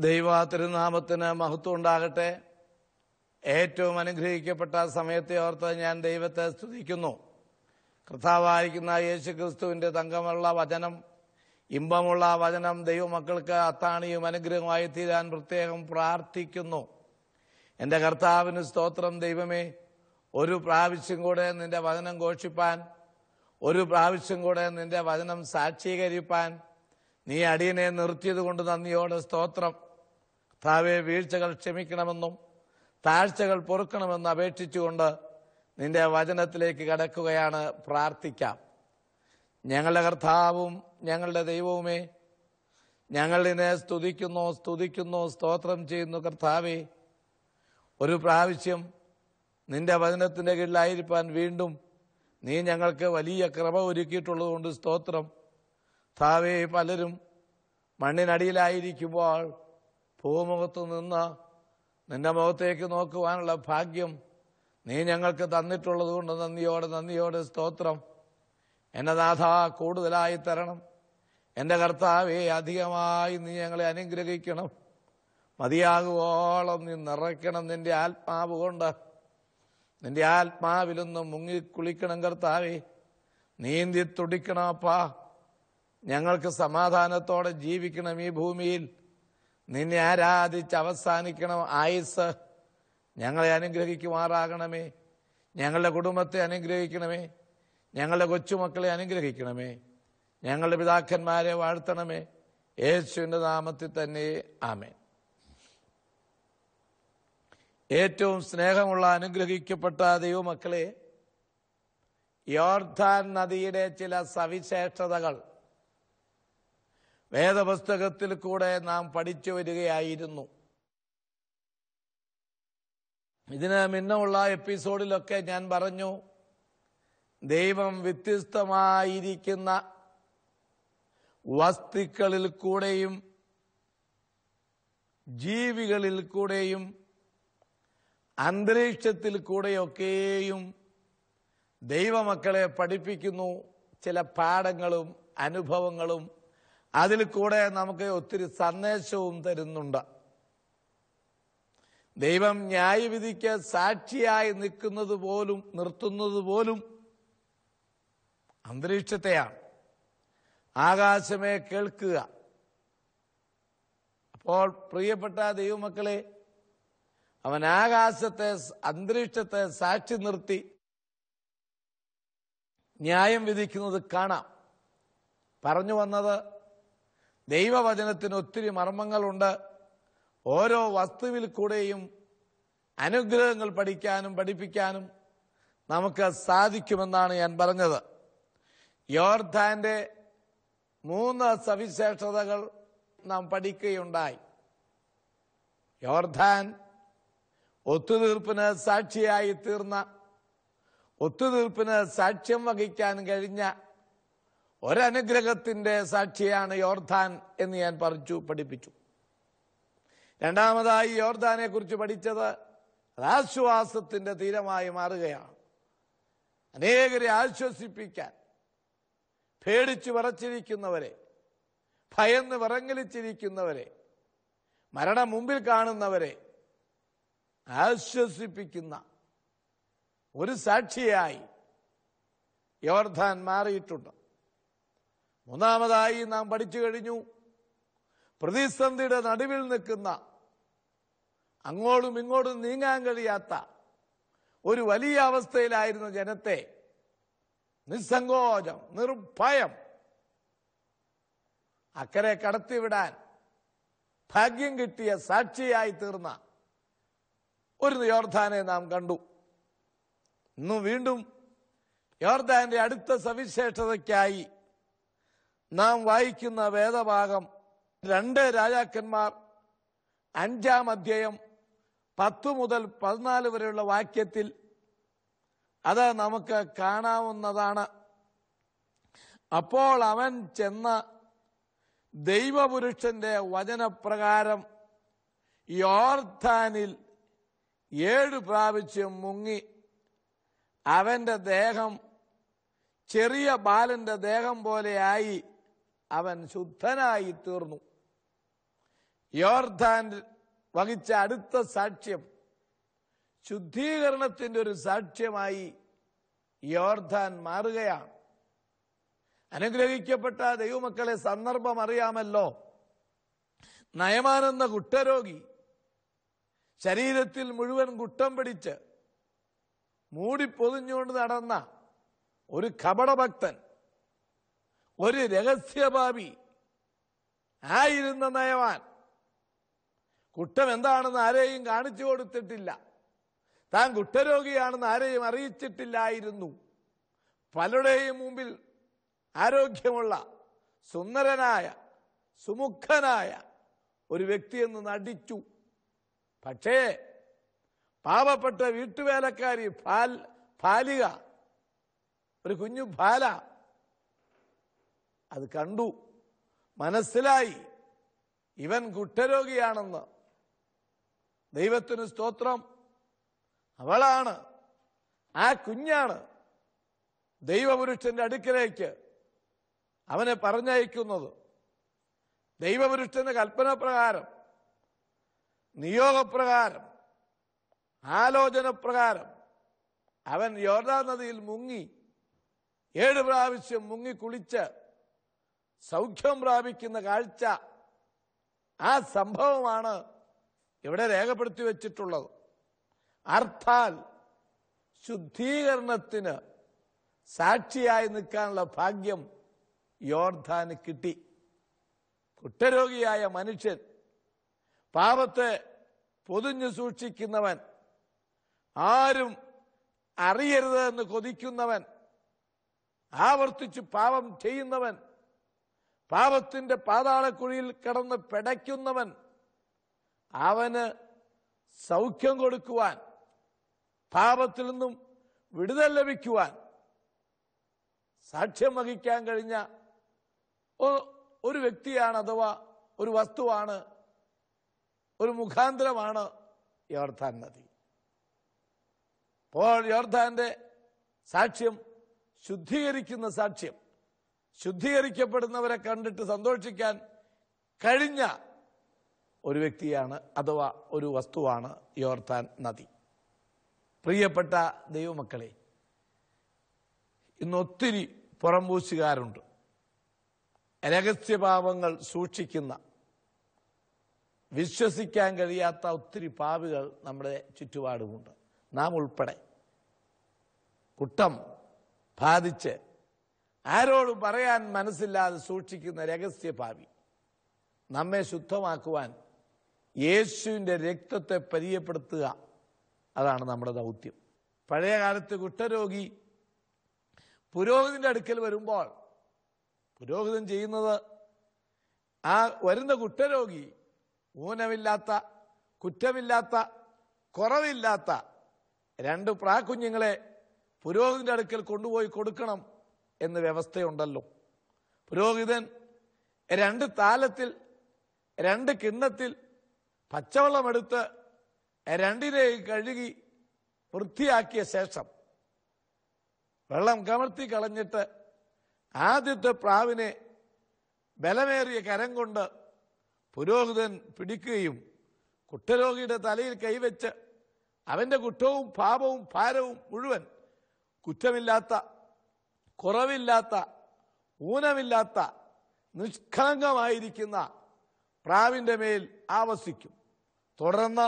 ദൈവ തിരുനാമത്തിന് മഹത്വം ഉണ്ടാകട്ടെ. ഏറ്റവും അനുഗ്രഹിക്കപ്പെട്ട സമയത്തെ ഓർത്ത് ഞാൻ ദൈവത്തെ സ്തുതിക്കുന്നു. കർത്താവായിരിക്കുന്ന യേശു ക്രിസ്തുവിന്റെ തങ്കമുള്ള വചനം ഇമ്പമുള്ള വചനം ദൈവമക്കൾക്ക് അത്താണിയും അനുഗ്രഹമായി തീരാൻ പ്രത്യേകം പ്രാർത്ഥിക്കുന്നു. എന്റെ കർത്താവിന് സ്തോത്രം. ദൈവമേ ഒരു പ്രാവശ്യം കൂടെ നിന്റെ വചനം ഘോഷിപ്പാൻ ഒരു പ്രാവശ്യം കൂടെ നിന്റെ വചനം സാക്ഷീകരിപ്പാൻ നീ അടിയനെ നിർത്തിയത് കൊണ്ട് നന്ദിയോടെ സ്തോത്രം. കർത്താവെ വീഴ്ചകൾ ക്ഷമിക്കണമെന്നും താഴ്ചകൾ പൊറുക്കണമെന്ന് അപേക്ഷിച്ചുകൊണ്ട് നിന്റെ വചനത്തിലേക്ക് കടക്കുകയാണ്. പ്രാർത്ഥിക്കാം. ഞങ്ങളുടെ കർത്താവും ഞങ്ങളുടെ ദൈവവുമേ ഞങ്ങൾ നിന്നെ സ്തുതിക്കുന്നു സ്തുതിക്കുന്നു സ്തോത്രം ചെയ്യുന്നു കർത്താവേ. ഒരു പ്രാവശ്യം നിന്റെ വചനത്തിന്റെ കീഴിലായിരിക്കാൻ വീണ്ടും നീ ഞങ്ങൾക്ക് വലിയ കൃപ ഒരുക്കിയിട്ടുള്ളതുകൊണ്ട് സ്തോത്രം. താവേ പലരും മണ്ണിനടിയിലായിരിക്കുമ്പോൾ ഭൂമുഖത്ത് നിന്ന് നിന്റെ മുഖത്തേക്ക് നോക്കുവാനുള്ള ഭാഗ്യം നീ ഞങ്ങൾക്ക് തന്നിട്ടുള്ളത് കൊണ്ട് നന്ദിയോടെ നന്ദിയോടെ സ്തോത്രം. എന്നെ നാഥ കൂടുതലായി തരണം. എന്റെ കർത്താവെ അധികമായി നീ ഞങ്ങളെ അനുഗ്രഹിക്കണം. മതിയാകുവോളം നീ നിറയ്ക്കണം നിന്റെ ആത്മാവ് കൊണ്ട്. നിന്റെ ആത്മാവിലൊന്ന് മുങ്ങിക്കുളിക്കണം കർത്താവെ. നീന്തി തുടിക്കണപ്പാ ഞങ്ങൾക്ക് സമാധാനത്തോടെ ജീവിക്കണം ഈ ഭൂമിയിൽ. നിന്നെ ആരാധിച്ച് അവസാനിക്കണം ആയുസ് ഞങ്ങളെ അനുഗ്രഹിക്കുമാറാകണമേ. ഞങ്ങളുടെ കുടുംബത്തെ അനുഗ്രഹിക്കണമേ. ഞങ്ങളുടെ കൊച്ചുമക്കളെ അനുഗ്രഹിക്കണമേ. ഞങ്ങളുടെ പിതാക്കന്മാരെ വാഴ്ത്തണമേ. യേശുവിന്റെ നാമത്തിൽ തന്നെ ആമേ ഏറ്റവും സ്നേഹമുള്ള അനുഗ്രഹിക്കപ്പെട്ട ദൈവമക്കളെ യോർധാൻ നദിയുടെ ചില സവിശേഷതകൾ. വേദപുസ്തകത്തിൽ കൂടെ നാം പഠിച്ചു വരികയായിരുന്നു. ഇതിന് മുന്നമുള്ള എപ്പിസോഡിലൊക്കെ ഞാൻ പറഞ്ഞു ദൈവം വ്യത്യസ്തമായിരിക്കുന്ന വസ്തുക്കളിൽ കൂടെയും ജീവികളിൽ കൂടെയും അന്തരീക്ഷത്തിൽ കൂടെയൊക്കെയും ദൈവമക്കളെ പഠിപ്പിക്കുന്നു. ചില പാഠങ്ങളും അനുഭവങ്ങളും അതിൽ കൂടെ നമുക്ക് ഒത്തിരി സന്ദേശവും തരുന്നുണ്ട്. ദൈവം ന്യായവിധിക്ക് സാക്ഷിയായി നിൽക്കുന്നത് പോലും നിർത്തുന്നത് പോലും അന്തരീക്ഷത്തെയാണ്. ആകാശമേ കേൾക്കുക. അപ്പോൾ പ്രിയപ്പെട്ട ദൈവമക്കളെ അവൻ ആകാശത്തെ അന്തരീക്ഷത്തെ സാക്ഷി നിർത്തി ന്യായം വിധിക്കുന്നത് കാണാം. പറഞ്ഞു വന്നത് ദൈവവചനത്തിന് ഒത്തിരി മർമ്മങ്ങളുണ്ട്. ഓരോ വസ്തുവിൽ കൂടെയും അനുഗ്രഹങ്ങൾ പഠിക്കാനും പഠിപ്പിക്കാനും നമുക്ക് സാധിക്കുമെന്നാണ് ഞാൻ പറഞ്ഞത്. യോർധാന്റെ മൂന്ന് സവിശേഷതകൾ നാം പഠിക്കുകയുണ്ടായി. യോർധാൻ ഒത്തുതീർപ്പിന് സാക്ഷിയായി തീർന്ന ഒത്തുതീർപ്പിന് സാക്ഷ്യം വഹിക്കാൻ കഴിഞ്ഞ ഒരനുഗ്രഹത്തിന്റെ സാക്ഷിയാണ് യോർധാൻ എന്ന് ഞാൻ പറഞ്ഞു പഠിപ്പിച്ചു. രണ്ടാമതായി യോർധാനെ കുറിച്ച് പഠിച്ചത് ആശ്വാസത്തിന്റെ തീരമായി മാറുകയാണ്. അനേകരെ ആശ്വസിപ്പിക്കാൻ പേടിച്ചു വിറച്ചിരിക്കുന്നവരെ ഭയന്ന് വിറങ്ങലിച്ചിരിക്കുന്നവരെ മരണം മുമ്പിൽ കാണുന്നവരെ ആശ്വസിപ്പിക്കുന്ന ഒരു സാക്ഷിയായി യോർധാൻ മാറിയിട്ടുണ്ട്. മൂന്നാമതായി നാം പഠിച്ചു കഴിഞ്ഞു. പ്രതിസന്ധിയുടെ നടുവിൽ നിൽക്കുന്ന അങ്ങോട്ടും ഇങ്ങോട്ടും നീങ്ങാൻ കഴിയാത്ത ഒരു വലിയ അവസ്ഥയിലായിരുന്ന ജനത്തെ. നിസ്സങ്കോചം നിർഭയം അക്കരെ കടത്തിവിടാൻ ഭാഗ്യം കിട്ടിയ സാക്ഷിയായി തീർന്ന ഒരു യോർധാനെ നാം കണ്ടു. ഇന്നും വീണ്ടും യോർദാന്റെ അടുത്ത സവിശേഷതയ്ക്കായി നാം വായിക്കുന്ന വേദഭാഗം രണ്ട് രാജാക്കന്മാർ അഞ്ചാം അധ്യായം പത്ത് മുതൽ പതിനാല് വരെയുള്ള വാക്യത്തിൽ അത് നമുക്ക് കാണാവുന്നതാണ്. അപ്പോൾ അവൻ ചെന്ന ദൈവപുരുഷന്റെ വചനപ്രകാരം യോർധാനിൽ ഏഴ് പ്രാവശ്യം മുങ്ങി. അവന്റെ ദേഹം ചെറിയ ബാലന്റെ ദേഹം പോലെയായി അവൻ ശുദ്ധനായി തീർന്നു യോർദാൻ വഹിച്ച അടുത്ത സാക്ഷ്യം ശുദ്ധീകരണത്തിന്റെ ഒരു സാക്ഷ്യമായി യോർദാൻ മാറുകയാണ്. അനുഗ്രഹിക്കപ്പെട്ട ദൈവമക്കളെ സന്ദർഭം അറിയാമല്ലോ. നയമാനെന്ന കുട്ടരോഗി ശരീരത്തിൽ മുഴുവൻ കുട്ടം പിടിച്ച് മൂടിപ്പൊതിഞ്ഞുകൊണ്ട് നടന്ന ഒരു കപടഭക്തൻ ഒരു രഹസ്യഭാവി. ആയിരുന്ന നയവാൻ. കുറ്റം എന്താണെന്ന് ആരെയും കാണിച്ചു കൊടുത്തിട്ടില്ല. താൻ കുറ്റരോഗിയാണെന്ന് ആരെയും അറിയിച്ചിട്ടില്ലായിരുന്നു. പലരുടെയും മുമ്പിൽ ആരോഗ്യമുള്ള സുന്ദരനായ സുമുഖനായ ഒരു വ്യക്തിയെന്ന് നടിച്ചു. പക്ഷേ പാവപ്പെട്ട വീട്ടുവേലക്കാരി ഫാൽ ഫാലിക ഒരു കുഞ്ഞു ഫാല അത് കണ്ടു. മനസ്സിലായി. ഇവൻ കുട്ടരോഗിയാണെന്ന് ദൈവത്തിന് സ്തോത്രം. അവളാണ്. ആ കുഞ്ഞാണ് ദൈവപുരുഷന്റെ അടുക്കലേക്ക് അവനെ പറഞ്ഞയക്കുന്നത്. ദൈവപുരുഷന്റെ കൽപ്പന പ്രകാരം നിയോഗപ്രകാരം ആലോചന പ്രകാരം അവൻ യോർദാ നദിയിൽ മുങ്ങി ഏഴ് പ്രാവശ്യം മുങ്ങി കുളിച്ച് സൗഖ്യം പ്രാപിക്കുന്ന കാഴ്ച ആ സംഭവമാണ് ഇവിടെ രേഖപ്പെടുത്തി വച്ചിട്ടുള്ളത്. അർത്ഥാൽ ശുദ്ധീകരണത്തിന് സാക്ഷിയായി നിൽക്കാനുള്ള ഭാഗ്യം യോർധാന് കിട്ടി. കുറ്റരോഗിയായ മനുഷ്യൻ പാപത്തെ പൊതിഞ്ഞു സൂക്ഷിക്കുന്നവൻ ആരും അറിയരുത് എന്ന് കൊതിക്കുന്നവൻ ആവർത്തിച്ചു പാപം ചെയ്യുന്നവൻ പാപത്തിന്റെ പാതാളക്കുഴിയിൽ കിടന്ന് പിടയ്ക്കുന്നവൻ അവന് സൗഖ്യം കൊടുക്കുവാൻ പാപത്തിൽ നിന്നും വിടുതൽ ലഭിക്കുവാൻ സാക്ഷ്യം വഹിക്കാൻ കഴിഞ്ഞ ഒരു വ്യക്തിയാണ് അഥവാ ഒരു വസ്തുവാണ് ഒരു മുഖാന്തരമാണ് യോർധാൻ നദി. അപ്പോൾ യോർധാന്റെ സാക്ഷ്യം ശുദ്ധീകരിക്കുന്ന സാക്ഷ്യം. ശുദ്ധീകരിക്കപ്പെടുന്നവരെ കണ്ടിട്ട് സന്തോഷിക്കാൻ കഴിഞ്ഞ ഒരു വ്യക്തിയാണ് അഥവാ ഒരു വസ്തുവാണ് യോർത്താൻ നദി. പ്രിയപ്പെട്ട ദൈവമക്കളെ ഇന്നൊത്തിരി പുറംപൂശുകാരുണ്ട്. രഹസ്യഭാവങ്ങൾ സൂക്ഷിക്കുന്ന വിശ്വസിക്കാൻ കഴിയാത്ത ഒത്തിരി പാവികൾ നമ്മുടെ ചുറ്റുപാടുമുണ്ട്. നാം ഉൾപ്പെടെ കുട്ടം ബാധിച്ച് ആരോടും പറയാൻ മനസ്സില്ലാതെ സൂക്ഷിക്കുന്ന രഹസ്യഭാവി നമ്മെ ശുദ്ധമാക്കുവാൻ യേശുവിന്റെ രക്തത്തെ പരിചയപ്പെടുത്തുക. അതാണ് നമ്മുടെ ദൗത്യം. പഴയ കാലത്ത് കുഷ്ഠരോഗി പുരോഹിതന്റെ അടുക്കൽ വരുമ്പോൾ പുരോഹിതൻ ചെയ്യുന്നത് ആ വരുന്ന കുഷ്ഠരോഗി ഊനമില്ലാത്ത കുറ്റമില്ലാത്ത കുറവില്ലാത്ത രണ്ട് പ്രാക്കുഞ്ഞുങ്ങളെ പുരോഹിതന്റെ അടുക്കൽ കൊണ്ടുപോയി കൊടുക്കണം. എന്ന് വ്യവസ്ഥയുണ്ടല്ലോ. പുരോഹിതൻ രണ്ട് താലത്തിൽ രണ്ട് കിണ്ണത്തിൽ പച്ചവെള്ളമെടുത്ത് രണ്ടിനെ കഴുകി വൃത്തിയാക്കിയ ശേഷം വെള്ളം കമർത്തി കളഞ്ഞിട്ട് ആദ്യത്തെ പ്രാവിനെ ബലമേറിയ കരം കൊണ്ട് പുരോഹിതൻ പിടിക്കുകയും കുട്ടരോഗിയുടെ തലയിൽ കൈവച്ച് അവന്റെ കുറ്റവും പാപവും ഭാരവും മുഴുവൻ കുറ്റമില്ലാത്ത കുറവില്ലാത്ത ഊനമില്ലാത്ത നിഷ്കളങ്കമായിരിക്കുന്ന പ്രാവിന്റെ മേൽ ആവസിക്കും. തുടർന്ന്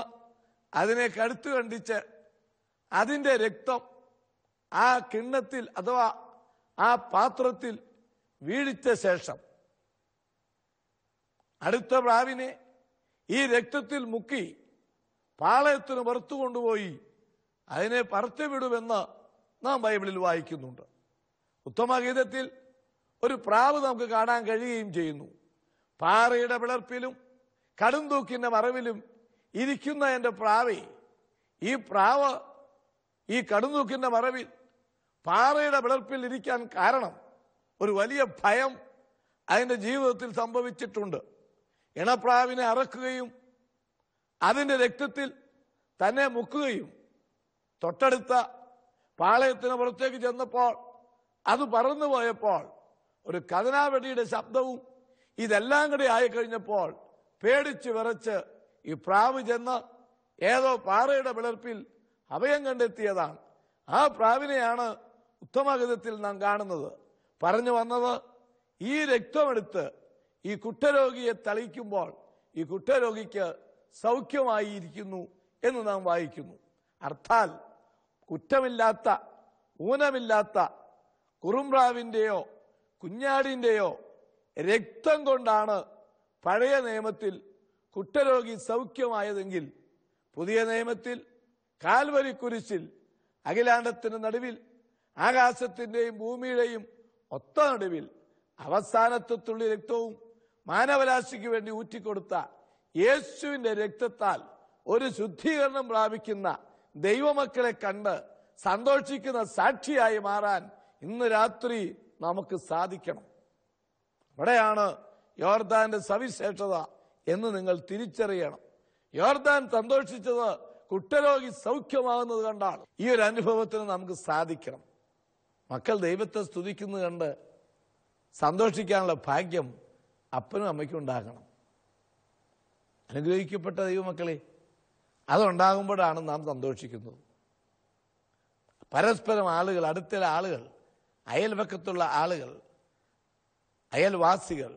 അതിനെ കടുത്തു കണ്ടിച്ച് അതിന്റെ രക്തം ആ കിണ്ണത്തിൽ അഥവാ ആ പാത്രത്തിൽ വീഴിച്ച ശേഷം അടുത്ത പ്രാവിനെ ഈ രക്തത്തിൽ മുക്കി പാളയത്തിന് പുറത്തു കൊണ്ടുപോയി അതിനെ പറത്തുവിടുമെന്ന് നാം ബൈബിളിൽ വായിക്കുന്നുണ്ട്. ഉത്തമഗീതത്തിൽ ഒരു പ്രാവ് നമുക്ക് കാണാൻ കഴിയുകയും ചെയ്യുന്നു. പാറയുടെ പിളർപ്പിലും കടുംതൂക്കിന്റെ മറവിലും ഇരിക്കുന്ന എന്റെ പ്രാവേ ഈ പ്രാവ് ഈ കടുംതൂക്കിന്റെ മറവിൽ പാറയുടെ വിളർപ്പിൽ ഇരിക്കാൻ കാരണം ഒരു വലിയ ഭയം അതിന്റെ ജീവിതത്തിൽ സംഭവിച്ചിട്ടുണ്ട്. ഇണപ്രാവിനെ അറക്കുകയും അതിന്റെ രക്തത്തിൽ തന്നെ മുക്കുകയും തൊട്ടടുത്ത പാളയത്തിന് പുറത്തേക്ക് ചെന്നപ്പോൾ അത് പറന്നു പോയപ്പോൾ ഒരു കഥനാവെടിയുടെ ശബ്ദവും ഇതെല്ലാം കൂടി ആയിക്കഴിഞ്ഞപ്പോൾ പേടിച്ചു വിറച്ച് ഈ പ്രാവ് ചെന്ന് ഏതോ പാറയുടെ വിളർപ്പിൽ അഭയം കണ്ടെത്തിയതാണ്. ആ പ്രാവിനെയാണ് ഉത്തമഗതത്തിൽ നാം കാണുന്നത്. പറഞ്ഞു വന്നത് ഈ രക്തമെടുത്ത് ഈ കുട്ടരോഗിയെ തളിക്കുമ്പോൾ ഈ കുട്ടരോഗിക്ക് സൗഖ്യമായിരിക്കുന്നു എന്ന് നാം വായിക്കുന്നു. അർത്ഥാൽ കുറ്റമില്ലാത്ത ഊനമില്ലാത്ത കുറുമ്പ്രാവിന്റെയോ കുഞ്ഞാടിന്റെയോ രക്തം കൊണ്ടാണ് പഴയ നിയമത്തിൽ കുട്ടരോഗി സൗഖ്യമായതെങ്കിൽ പുതിയ നിയമത്തിൽ കാൽവരി കുരിശിൽ അഖിലാണ്ടത്തിന് നടുവിൽ ആകാശത്തിന്റെയും ഭൂമിയുടെയും ഒത്ത നടുവിൽ അവസാനത്തെ തുള്ളി രക്തവും മാനവരാശിക്ക് വേണ്ടി ഊറ്റിക്കൊടുത്ത യേശുവിന്റെ രക്തത്താൽ ഒരു ശുദ്ധീകരണം പ്രാപിക്കുന്ന ദൈവമക്കളെ കണ്ട് സന്തോഷിക്കുന്ന സാക്ഷിയായി മാറാൻ ഇന്ന് രാത്രി നമുക്ക് സാധിക്കണം. അവിടെയാണ് യോർദാന്റെ സവിശേഷത എന്ന് നിങ്ങൾ തിരിച്ചറിയണം. യോർദാൻ സന്തോഷിച്ചത് കുട്ടരോഗി സൗഖ്യമാകുന്നത് കണ്ടാണ്. ഈ ഒരു അനുഭവത്തിന് നമുക്ക് സാധിക്കണം. മക്കൾ ദൈവത്തെ സ്തുതിക്കുന്നത് കണ്ട് സന്തോഷിക്കാനുള്ള ഭാഗ്യം അപ്പനും അമ്മയ്ക്കും ഉണ്ടാകണം. അനുഗ്രഹിക്കപ്പെട്ട ദൈവമക്കളെ അതുണ്ടാകുമ്പോഴാണ് നാം സന്തോഷിക്കുന്നത്. പരസ്പരം ആളുകൾ അടുത്തുള്ള ആളുകൾ അയൽവക്കത്തുള്ള ആളുകൾ അയൽവാസികൾ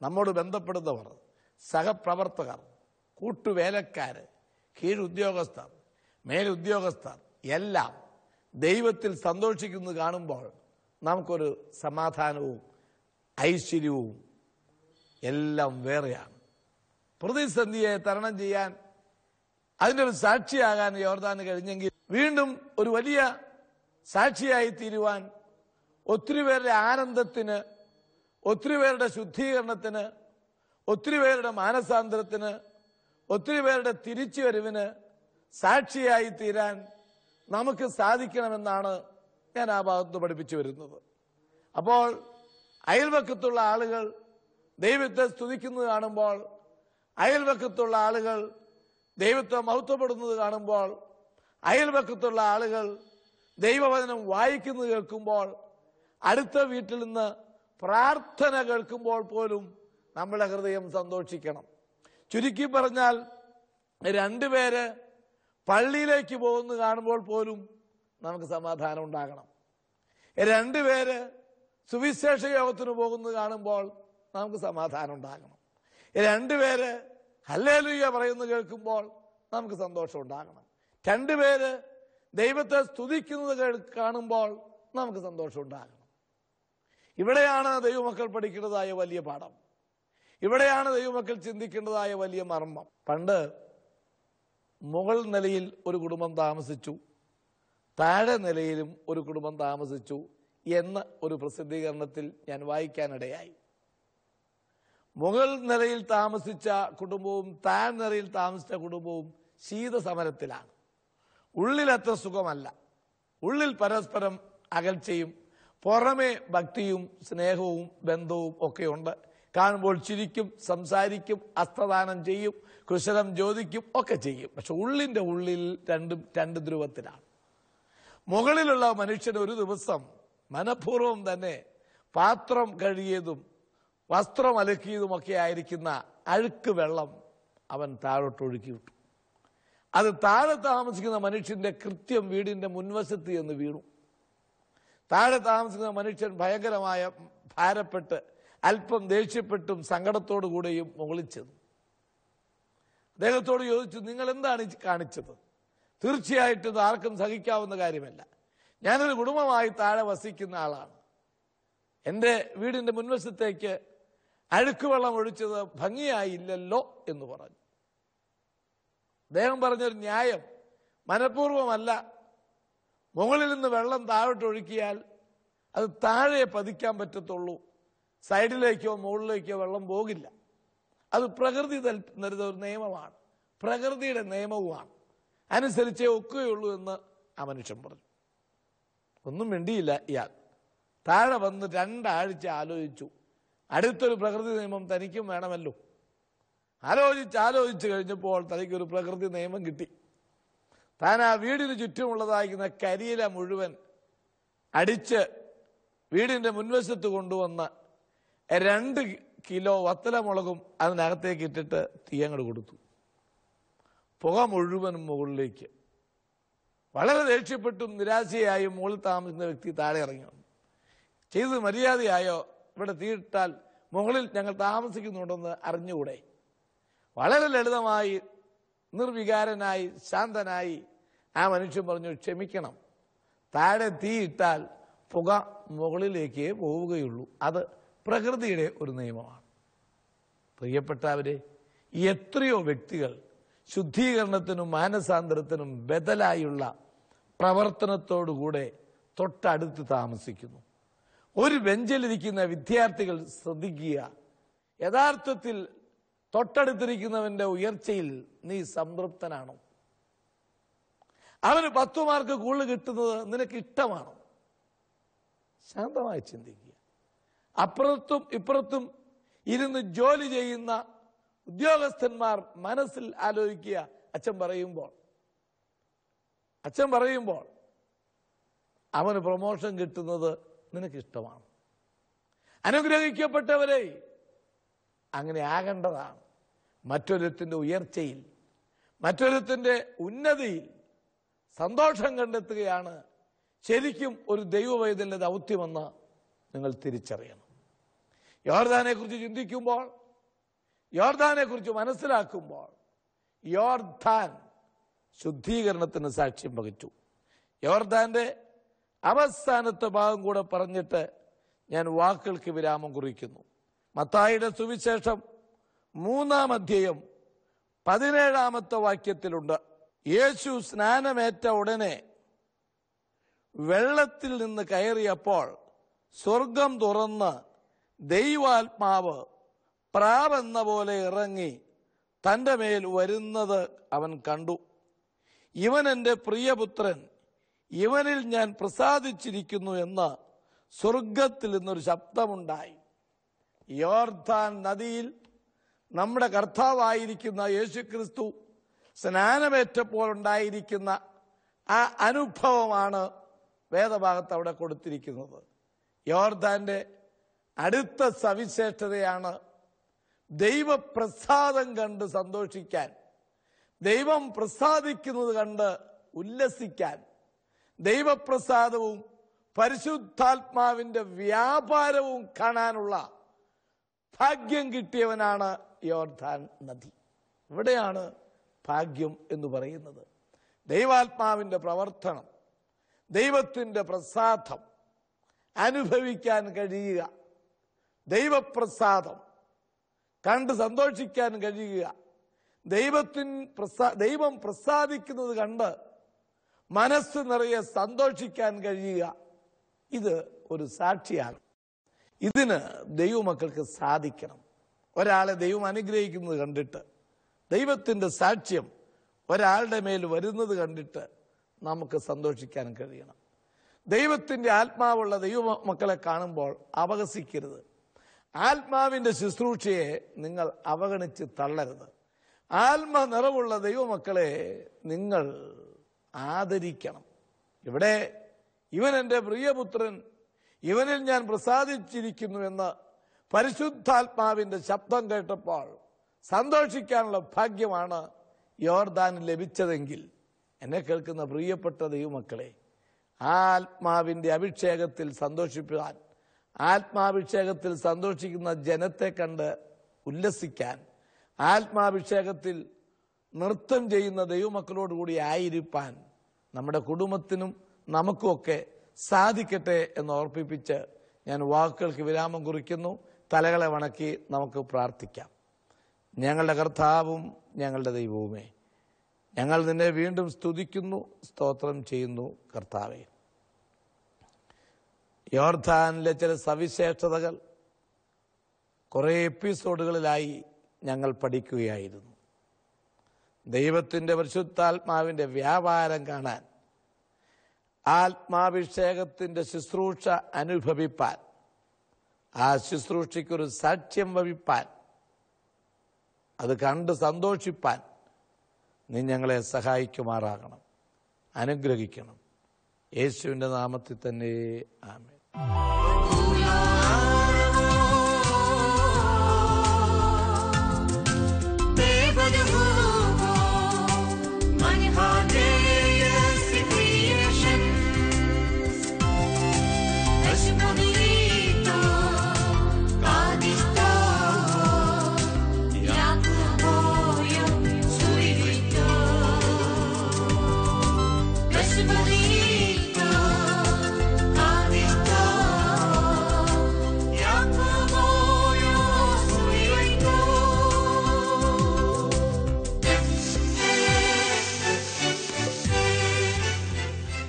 നമ്മോട് ബന്ധപ്പെടുന്നവർ സഹപ്രവർത്തകർ കൂട്ടുവേലക്കാർ കീഴുദ്യോഗസ്ഥർ മേലുദ്യോഗസ്ഥർ എല്ലാം ദൈവത്തിൽ സന്തോഷിക്കുന്നു കാണുമ്പോൾ നമുക്കൊരു സമാധാനവും ഐശ്വര്യവും എല്ലാം വേറെയാണ്. പ്രതിസന്ധിയെ തരണം ചെയ്യാൻ അതിന്റെ ഒരു സാക്ഷിയാകാൻ യോർദാന് കഴിഞ്ഞെങ്കിൽ വീണ്ടും ഒരു വലിയ സാക്ഷിയായി തീരുവാൻ ഒത്തിരി പേരുടെ ആനന്ദത്തിന് ഒത്തിരി പേരുടെ ശുദ്ധീകരണത്തിന് ഒത്തിരി പേരുടെ മാനസാന്തരത്തിന് ഒത്തിരി പേരുടെ തിരിച്ചുവരവിന് സാക്ഷിയായി തീരാൻ നമുക്ക് സാധിക്കണമെന്നാണ് ഞാൻ ആ ഭാഗത്ത് പഠിപ്പിച്ചു വരുന്നത്. അപ്പോൾ അയൽവക്കത്തുള്ള ആളുകൾ ദൈവത്തെ സ്തുതിക്കുന്നത് കാണുമ്പോൾ അയൽവക്കത്തുള്ള ആളുകൾ ദൈവത്തെ മഹത്വപ്പെടുന്നത് കാണുമ്പോൾ അയൽവക്കത്തുള്ള ആളുകൾ ദൈവവചനം വായിക്കുന്നത് കേൾക്കുമ്പോൾ അടുത്ത വീട്ടിൽ നിന്ന് പ്രാർത്ഥന കേൾക്കുമ്പോൾ പോലും നമ്മുടെ ഹൃദയം സന്തോഷിക്കണം. ചുരുക്കി പറഞ്ഞാൽ രണ്ടുപേര് പള്ളിയിലേക്ക് പോകുന്ന കാണുമ്പോൾ പോലും നമുക്ക് സമാധാനം ഉണ്ടാകണം. രണ്ടുപേര് സുവിശേഷ യോഗത്തിന് പോകുന്നത് കാണുമ്പോൾ നമുക്ക് സമാധാനം ഉണ്ടാകണം. രണ്ടുപേര് ഹല്ലേലൂയ പറയുന്നത് കേൾക്കുമ്പോൾ നമുക്ക് സന്തോഷം ഉണ്ടാകണം. രണ്ടുപേര് ദൈവത്തെ സ്തുതിക്കുന്നത് കാണുമ്പോൾ നമുക്ക് സന്തോഷം ഉണ്ടാകണം. ഇവിടെയാണ് ദൈവമക്കൾ പഠിക്കേണ്ടതായ വലിയ പാഠം. ഇവിടെയാണ് ദൈവമക്കൾ ചിന്തിക്കേണ്ടതായ വലിയ മർമ്മം. പണ്ട് മുകൾ നിലയിൽ ഒരു കുടുംബം താമസിച്ചു താഴെ നിലയിലും ഒരു കുടുംബം താമസിച്ചു എന്ന ഒരു പ്രസിദ്ധീകരണത്തിൽ ഞാൻ വായിക്കാനിടയായി. മുകൾ നിലയിൽ താമസിച്ച കുടുംബവും താഴ് നിലയിൽ താമസിച്ച കുടുംബവും ശീതസമരത്തിലാണ്. ഉള്ളിലത്ര സുഖമല്ല. ഉള്ളിൽ പരസ്പരം അകൽച്ചയും പുറമെ ഭക്തിയും സ്നേഹവും ബന്ധവും ഒക്കെയുണ്ട് കാണുമ്പോൾ ചിരിക്കും സംസാരിക്കും അസ്ത്രദാനം ചെയ്യും കുശലം ചോദിക്കും ഒക്കെ ചെയ്യും. പക്ഷെ ഉള്ളിന്റെ ഉള്ളിൽ രണ്ടും രണ്ട് ധ്രുവത്തിലാണ്. മുകളിലുള്ള മനുഷ്യൻ ഒരു ദിവസം മനഃപൂർവം തന്നെ പാത്രം കഴുകിയതും വസ്ത്രം അലക്കിയതുമൊക്കെ ആയിരിക്കുന്ന അഴുക്ക് വെള്ളം അവൻ താഴോട്ട് ഒഴുക്കി വിട്ടു. അത് താഴെ താമസിക്കുന്ന മനുഷ്യന്റെ കൃത്യം വീടിന്റെ മുൻവശത്ത് എന്ന് വീണു. താഴെ താമസിക്കുന്ന മനുഷ്യൻ ഭയങ്കരമായ ഭാരപ്പെട്ട് അല്പം ദേഷ്യപ്പെട്ടും സങ്കടത്തോടു കൂടെയും മുകളിൽ ചെന്നു. അദ്ദേഹത്തോട് ചോദിച്ചു നിങ്ങൾ എന്താണ് കാണിച്ചത്? തീർച്ചയായിട്ടും ആർക്കും സഹിക്കാവുന്ന കാര്യമല്ല. ഞാനൊരു കുടുംബമായി താഴെ വസിക്കുന്ന ആളാണ്. എന്റെ വീടിന്റെ മുൻവശത്തേക്ക് അഴുക്കുവെള്ളം ഒഴിച്ചത് ഭംഗിയായില്ലല്ലോ എന്ന് പറഞ്ഞു. അദ്ദേഹം പറഞ്ഞൊരു ന്യായം മനഃപൂർവമല്ല മുകളിൽ നിന്ന് വെള്ളം താഴോട്ട് ഒഴുക്കിയാൽ അത് താഴെ പതിക്കാൻ പറ്റത്തുള്ളൂ. സൈഡിലേക്കോ മുകളിലേക്കോ വെള്ളം പോകില്ല. അത് പ്രകൃതി തരുന്ന ഒരു നിയമമാണ്. പ്രകൃതിയുടെ നിയമവുമാണ്. അനുസരിച്ചേ ഒക്കുകയുള്ളൂ എന്ന് ആ മനുഷ്യൻ പറഞ്ഞു. ഒന്നും വേണ്ടിയില്ല ഇയാൾ. താഴെ വന്ന് രണ്ടാഴ്ച ആലോചിച്ചു. അടുത്തൊരു പ്രകൃതി നിയമം തനിക്കും വേണമല്ലോ. ആലോചിച്ച് ആലോചിച്ച് കഴിഞ്ഞപ്പോൾ തനിക്കൊരു പ്രകൃതി നിയമം കിട്ടി. താൻ ആ വീടിന് ചുറ്റുമുള്ളതായിരിക്കുന്ന കരിയില മുഴുവൻ അടിച്ച് വീടിന്റെ മുൻവശത്ത് കൊണ്ടുവന്ന് രണ്ട് കിലോ വത്തലമുളകും അതിനകത്തേക്ക് ഇട്ടിട്ട് തീയങ്ങട് കൊടുത്തു. പുക മുഴുവനും മുകളിലേക്ക്. വളരെ ദേഷ്യപ്പെട്ടും നിരാശയായും മുകളിൽ താമസിക്കുന്ന വ്യക്തി താഴെ ഇറങ്ങി വന്നു. ചെയ്ത് മര്യാദയായോ? ഇവിടെ തീയിട്ടാൽ മുകളിൽ ഞങ്ങൾ താമസിക്കുന്നുണ്ടെന്ന് അറിഞ്ഞുകൂടെ? വളരെ ലളിതമായി നിർവികാരനായി ശാന്തനായി ആ മനുഷ്യൻ പറഞ്ഞു ക്ഷമിക്കണം. താഴെ തീയിട്ടാൽ പുക മുകളിലേക്ക് പോവുകയുള്ളൂ. അത് പ്രകൃതിയുടെ ഒരു നിയമമാണ്. പ്രിയപ്പെട്ടവരെ എത്രയോ വ്യക്തികൾ ശുദ്ധീകരണത്തിനും മാനസാന്തരത്തിനും ബദലായുള്ള പ്രവർത്തനത്തോടുകൂടെ തൊട്ടടുത്ത് താമസിക്കുന്നു. ഒരു ബെഞ്ചിലിരിക്കുന്ന വിദ്യാർത്ഥികൾ ശ്രദ്ധിക്കുക യഥാർത്ഥത്തിൽ തൊട്ടടുത്തിരിക്കുന്നവന്റെ ഉയർച്ചയിൽ നീ സംതൃപ്തനാണോ? അവന് പത്തു മാർക്ക് കൂടുതൽ കിട്ടുന്നത് നിനക്ക് ഇഷ്ടമാണ്? ശാന്തമായി ചിന്തിക്കുക. അപ്പുറത്തും ഇപ്പുറത്തും ഇരുന്ന് ജോലി ചെയ്യുന്ന ഉദ്യോഗസ്ഥന്മാർ മനസ്സിൽ ആലോചിക്കുക. അച്ഛൻ പറയുമ്പോൾ അച്ഛൻ പറയുമ്പോൾ അവന് പ്രൊമോഷൻ കിട്ടുന്നത് നിനക്ക് ഇഷ്ടമാണ്. അനുഗ്രഹിക്കപ്പെട്ടവരെ അങ്ങനെ ആകേണ്ടതാണ്. മറ്റൊരുത്തിന്റെ ഉയർച്ചയിൽ മറ്റൊരുത്തിന്റെ ഉന്നതിയിൽ സന്തോഷം കണ്ടെത്തുകയാണ്. ശരിക്കും ഒരു ദൈവവൈദ്യന്റെ ദൗത്യമെന്ന് നിങ്ങൾ തിരിച്ചറിയണം. യോർദാനെ കുറിച്ച് ചിന്തിക്കുമ്പോൾ യോർദാനെ കുറിച്ച് മനസ്സിലാക്കുമ്പോൾ യോർദാൻ ശുദ്ധീകരണത്തിന് സാക്ഷ്യം വഹിച്ചു. യോർദാന്റെ അവസാനത്തെ ഭാഗം കൂടെ പറഞ്ഞിട്ട് ഞാൻ വാക്കുകൾക്ക് വിരാമം കുറിക്കുന്നു. മത്തായിയുടെ സുവിശേഷം മൂന്നാം അധ്യയം പതിനേഴാമത്തെ വാക്യത്തിലുണ്ട്. യേശു സ്നാനമേറ്റ ഉടനെ വെള്ളത്തിൽ നിന്ന് കയറിയപ്പോൾ സ്വർഗം തുറന്ന് ദൈവാത്മാവ് പ്രാവെന്ന പോലെ ഇറങ്ങി തന്റെ മേൽ വരുന്നത് അവൻ കണ്ടു. ഇവൻ എന്റെ പ്രിയപുത്രൻ ഇവനിൽ ഞാൻ പ്രസാദിച്ചിരിക്കുന്നു എന്ന് സ്വർഗത്തിൽ നിന്നൊരു ശബ്ദമുണ്ടായി. യോർദാൻ നദിയിൽ നമ്മുടെ കർത്താവായിരിക്കുന്ന യേശുക്രിസ്തു സ്നാനമേറ്റപ്പോൾ ഉണ്ടായിരിക്കുന്ന ആ അനുഭവമാണ് വേദഭാഗത്ത് അവിടെ കൊടുത്തിരിക്കുന്നത്. യോർദാന്റെ അടുത്ത സവിശേഷതയാണ് ദൈവപ്രസാദം കണ്ട് സന്തോഷിക്കാൻ ദൈവം പ്രസാദിക്കുന്നത് കണ്ട് ഉല്ലസിക്കാൻ ദൈവപ്രസാദവും പരിശുദ്ധാത്മാവിന്റെ വ്യാപാരവും കാണാനുള്ള ഭാഗ്യം കിട്ടിയവനാണ് യോർദാൻ നദി. ഇവിടെയാണ് ഭാഗ്യം എന്ന് പറയുന്നത്. ദൈവാത്മാവിന്റെ പ്രവർത്തനം ദൈവത്തിന്റെ പ്രസാദം അനുഭവിക്കാൻ കഴിയുക. ദൈവപ്രസാദം കണ്ട് സന്തോഷിക്കാൻ കഴിയുക. ദൈവത്തിൻ പ്രസാ ദൈവം പ്രസാദിക്കുന്നത് കണ്ട് മനസ്സ് നിറയെ സന്തോഷിക്കാൻ കഴിയുക. ഇത് ഒരു സാക്ഷിയാണ്. ഇതിന് ദൈവമക്കൾക്ക് സാധിക്കണം. ഒരാളെ ദൈവം അനുഗ്രഹിക്കുന്നത് കണ്ടിട്ട് ദൈവത്തിന്റെ സാക്ഷ്യം ഒരാളുടെ മേൽ വരുന്നത് കണ്ടിട്ട് നമുക്ക് സന്തോഷിക്കാൻ കഴിയണം. ദൈവത്തിന്റെ ആത്മാവുള്ള ദൈവ മക്കളെ കാണുമ്പോൾ അപഹസിക്കരുത്. ആത്മാവിന്റെ ശുശ്രൂഷയെ നിങ്ങൾ അവഗണിച്ച് തള്ളരുത്. ആത്മ നിറവുള്ള ദൈവമക്കളെ നിങ്ങൾ ആദരിക്കണം. ഇവിടെ ഇവൻ എന്റെ പ്രിയപുത്രൻ ഇവനിൽ ഞാൻ പ്രസാദിച്ചിരിക്കുന്നു എന്ന് പരിശുദ്ധാത്മാവിന്റെ ശബ്ദം കേട്ടപ്പോൾ സന്തോഷിക്കാനുള്ള ഭാഗ്യമാണ് യോർദാൻ ലഭിച്ചതെങ്കിൽ. എന്നെ കേൾക്കുന്ന പ്രിയപ്പെട്ട ദൈവമക്കളെ ആത്മാവിന്റെ അഭിഷേകത്തിൽ സന്തോഷിപ്പാൻ ആത്മാഭിഷേകത്തിൽ സന്തോഷിക്കുന്ന ജനത്തെ കണ്ട് ഉല്ലസിക്കാൻ ആത്മാഭിഷേകത്തിൽ നൃത്തം ചെയ്യുന്ന ദൈവമക്കളോടുകൂടി ആയിരിക്കാൻ നമ്മുടെ കുടുംബത്തിനും നമുക്കുമൊക്കെ സാധിക്കട്ടെ എന്ന് ഓർപ്പിപ്പിച്ച് ഞാൻ വാക്കുകൾക്ക് വിരാമം കുറിക്കുന്നു. തലകളെ വണക്കി നമുക്ക് പ്രാർത്ഥിക്കാം. ഞങ്ങളുടെ കർത്താവും ഞങ്ങളുടെ ദൈവവുമേ. ഞങ്ങൾ നിന്നെ വീണ്ടും സ്തുതിക്കുന്നു സ്തോത്രം ചെയ്യുന്നു കർത്താവെ. യോർധാനിലെ ചില സവിശേഷതകൾ കുറേ എപ്പിസോഡുകളിലായി ഞങ്ങൾ പഠിക്കുകയായിരുന്നു. ദൈവത്തിന്റെ പരിശുദ്ധാത്മാവിന്റെ വ്യാപാരം കാണാൻ ആത്മാഭിഷേകത്തിന്റെ ശുശ്രൂഷ അനുഭവിപ്പാൻ ആ ശുശ്രൂഷയ്ക്കൊരു സാക്ഷ്യം വഹിപ്പാൻ അത് കണ്ട് സന്തോഷിപ്പാൻ നീ ഞങ്ങളെ സഹായിക്കുമാറാകണം. അനുഗ്രഹിക്കണം. യേശുവിന്റെ നാമത്തിൽ തന്നെ. ആമേൻ.